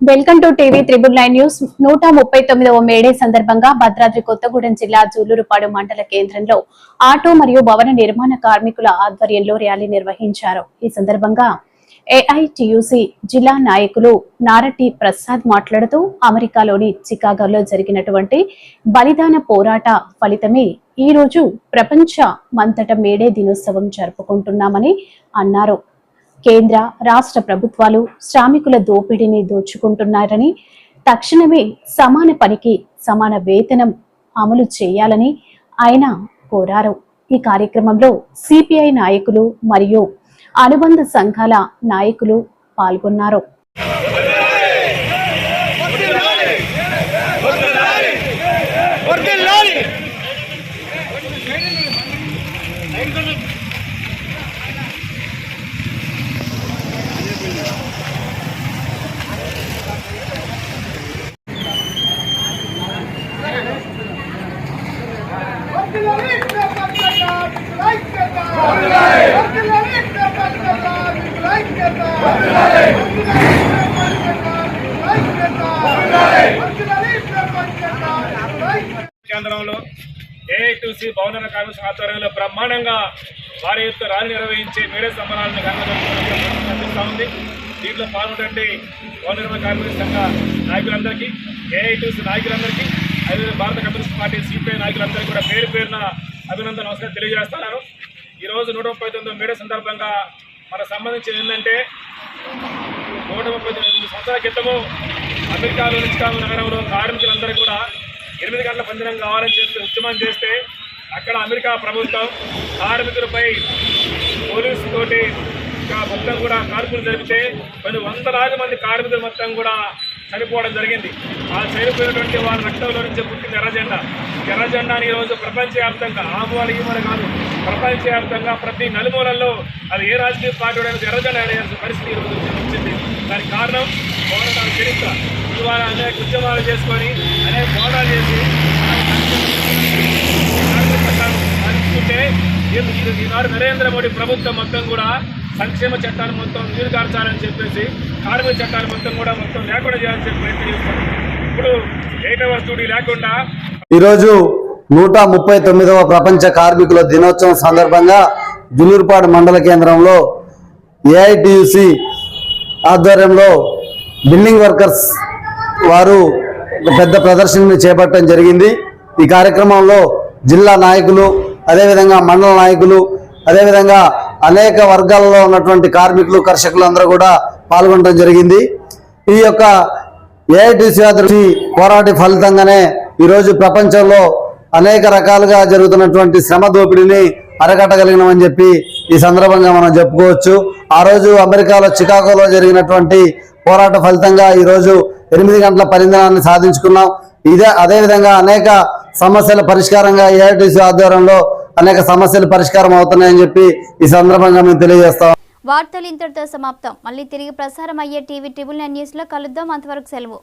Welcome to TV triple nine news. నూట ముప్పై తొమ్మిదవ మేడే సందర్భంగా భద్రాద్రి కొత్తగూడెం జిల్లా జూలూరుపాడు మండల కేంద్రంలో ఆటో మరియు భవన నిర్మాణ కార్మికుల ఆధ్వర్యంలో ర్యాలీ నిర్వహించారు. ఈ సందర్భంగా ఏఐటియుసి జిల్లా నాయకులు నారటి ప్రసాద్ మాట్లాడుతూ అమెరికాలోని చికాగోలో జరిగినటువంటి బలిదాన పోరాట ఫలితమే ఈ రోజు ప్రపంచ మంతట మేడే దినోత్సవం జరుపుకుంటున్నామని అన్నారు. కేంద్ర రాష్ట్ర ప్రభుత్వాలు శ్రామికుల దోపిడీని దోచుకుంటున్నారని తక్షణమే సమాన పనికి సమాన వేతనం అమలు చేయాలని ఆయన కోరారు ఈ కార్యక్రమంలో సిపిఐ నాయకులు మరియు అనుబంధ సంఘాల నాయకులు పాల్గొన్నారు కేంద్రంలో ఏఐటీసీ భవన కార్మిక ఆధ్వర్యంలో బ్రహ్మాండంగా వారి యొక్క ర్యాలీ నిర్వహించి మేడే సంబరాలను కనిపిస్తూ ఉంది. దీంట్లో పాల్గొనండి భవన నిర్మాణ కార్మిక సంఘ నాయకులందరికీ ఏఐటీసీ నాయకులందరికీ అదేవిధంగా భారత కమ్యూనిస్ట్ పార్టీ సిపిఐ నాయకులందరికీ కూడా పేరు పేరున అభినందన నమస్కారం తెలియజేస్తున్నాను. ఈరోజు నూట ముప్పై తొమ్మిది మేడే సందర్భంగా మనకు సంబంధించి ఏంటంటే నూట ముప్పై తొమ్మిది సంవత్సరాల క్రితము అమెరికాలో నిష్కాలు నగరంలో కార్మికులందరూ కూడా ఎనిమిది గంటల పందిరం కావాలని చెప్పి ఉద్యమం చేస్తే అక్కడ అమెరికా ప్రభుత్వం కార్మికులపై పోలీసు తోటి మొత్తం కూడా కార్మికులు జరిపితే కొన్ని వందలాది మంది కార్మికులు మొత్తం కూడా చనిపోవడం జరిగింది. ఆ చనిపోయినటువంటి వారి రక్తంలో నుంచి పుట్టిన ఎర్రజెండా ఎర్రజెండాని ఈరోజు ప్రపంచవ్యాప్తంగా ఆమూల ఈమూల కాదు ప్రపంచవ్యాప్తంగా ప్రతి నలుమూలల్లో అది ఏ రాజకీయ పార్టీ ఎర్రజెండా వేయాల్సిన పరిస్థితి ఈరోజు వచ్చింది. దానికి కారణం పోరాటాలు చరిత్ర. ఇవాళ అనేక ఉద్యమాలు చేసుకొని అనేక పోరాటాలు చేసి కార్మిక ఈనాడు నరేంద్ర మోడీ ప్రభుత్వం మొత్తం కూడా సంక్షేమ చట్టాలు మొత్తం నీరు కార్చాలని చెప్పేసి కార్మిక చట్టాలు మొత్తం కూడా మొత్తం లేకుండా చేయాలని చెప్పి ప్రయత్నం చేస్తారు ఇప్పుడు ఏటవ డ్యూటీ లేకుండా ఈరోజు నూట ముప్పై తొమ్మిదవ ప్రపంచ కార్మికుల దినోత్సవం సందర్భంగా జులూరుపాడు మండల కేంద్రంలో ఏఐటియుసి ఆధ్వర్యంలో బిల్డింగ్ వర్కర్స్ వారు పెద్ద ప్రదర్శనని చేపట్టడం జరిగింది. ఈ కార్యక్రమంలో జిల్లా నాయకులు అదేవిధంగా మండల నాయకులు అదేవిధంగా అనేక వర్గాలలో ఉన్నటువంటి కార్మికులు కర్షకులు అందరూ కూడా పాల్గొనడం జరిగింది. ఈ యొక్క ఏఐటిసి ఆదర్శి పోరాట ఫలితంగానే ఈరోజు ప్రపంచంలో అనేక రకాలుగా జరుగుతున్నటువంటి శ్రమ దోపిడీని అరకట్టగలిగినామని చెప్పి ఈ సందర్భంగా మనం చెప్పుకోవచ్చు. ఆ రోజు అమెరికాలో చికాగోలో జరిగినటువంటి పోరాట ఫలితంగా ఈరోజు ఎనిమిది గంటల పరిణామాన్ని సాధించుకున్నాం. ఇదే అదేవిధంగా అనేక సమస్యల పరిష్కారంగా ఏఐటిసి ఆధ్వర్యంలో అనేక సమస్యలు పరిష్కారం అవుతున్నాయని చెప్పి ఈ సందర్భంగా మేము తెలియజేస్తాం. వార్తలు ఇంతటితో సమాప్తం. మళ్ళీ తిరిగి ప్రసారం అయ్యే టీవీ ట్రిబుల్ నైన్ న్యూస్లో కలుద్దాం. అంతవరకు సెలవు.